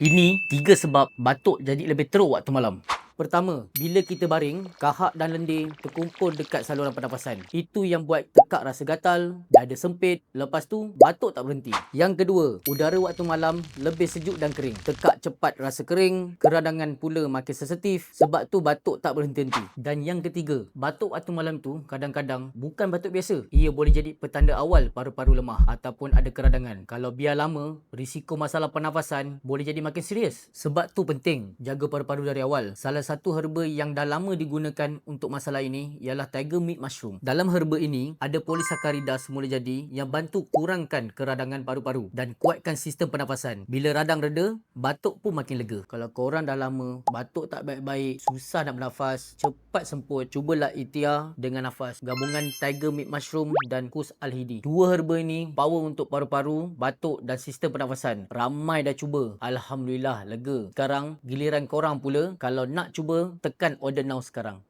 Ini tiga sebab batuk jadi lebih teruk waktu malam. Pertama, bila kita baring, kahak dan lendir terkumpul dekat saluran pernafasan. Itu yang buat tekak rasa gatal, dada sempit, lepas tu batuk tak berhenti. Yang kedua, udara waktu malam lebih sejuk dan kering. Tekak cepat rasa kering, keradangan pula makin sensitif, sebab tu batuk tak berhenti-henti. Dan yang ketiga, batuk waktu malam tu kadang-kadang bukan batuk biasa. Ia boleh jadi petanda awal paru-paru lemah ataupun ada keradangan. Kalau biar lama, risiko masalah pernafasan boleh jadi makin serius. Sebab tu penting jaga paru-paru dari awal. Salah satu herba yang dah lama digunakan untuk masalah ini ialah tiger meat mushroom. Dalam herba ini ada polisakarida semula jadi yang bantu kurangkan keradangan paru-paru dan kuatkan sistem pernafasan. Bila radang reda, batuk pun makin lega. Kalau korang dah lama batuk tak baik-baik, susah nak bernafas, cepat semput, cubalah ikhtiar dengan nafas. Gabungan tiger meat mushroom dan kus al-hidi. Dua herba ini power untuk paru-paru, batuk dan sistem pernafasan. Ramai dah cuba. Alhamdulillah lega. Sekarang giliran korang pula kalau nak cuba tekan order now sekarang.